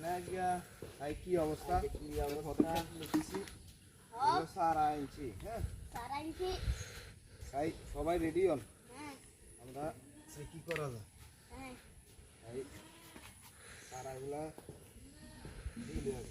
ভাই কি অবস্থা? কি অবস্থা? লিখেছি সারা ইঞ্চি হ্যাঁ। সারা ইঞ্চি তাই সবাই রেডি হন হ্যাঁ। আমরা সে কি করা যায়? তাই সারাগুলা দিলে হবে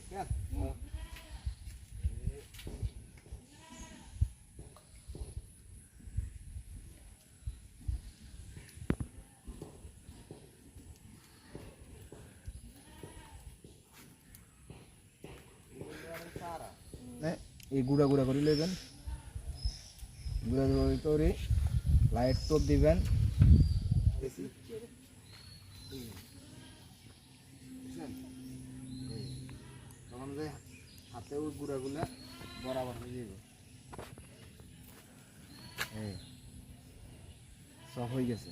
কেন এই গুঁড়া গুঁড়া করে নেবেন। গুঁড়া গুঁড়া করে লাইট টপ দিবেন? তখন যে হাতে ওই গুঁড়াগুলা বরাবর হয়ে যাবে। সব হয়ে গেছে।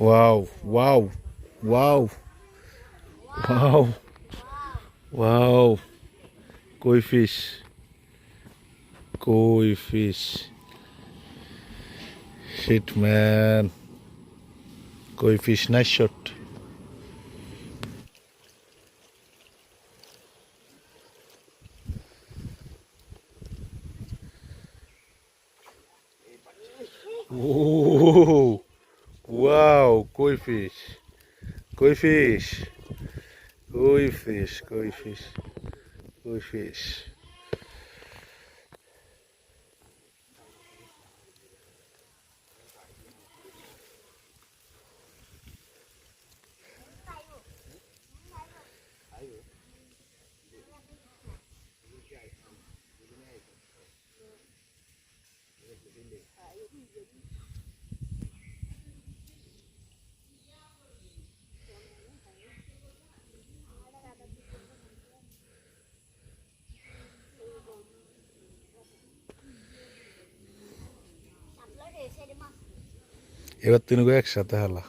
Wow, wow, wow, wow, wow. Koi fish. Koi fish. Shit, man. Koi fish, nice shot. Oh. coifes, coifes, coifes, coifes, coifes. এবার তিনগো একসাথে হালা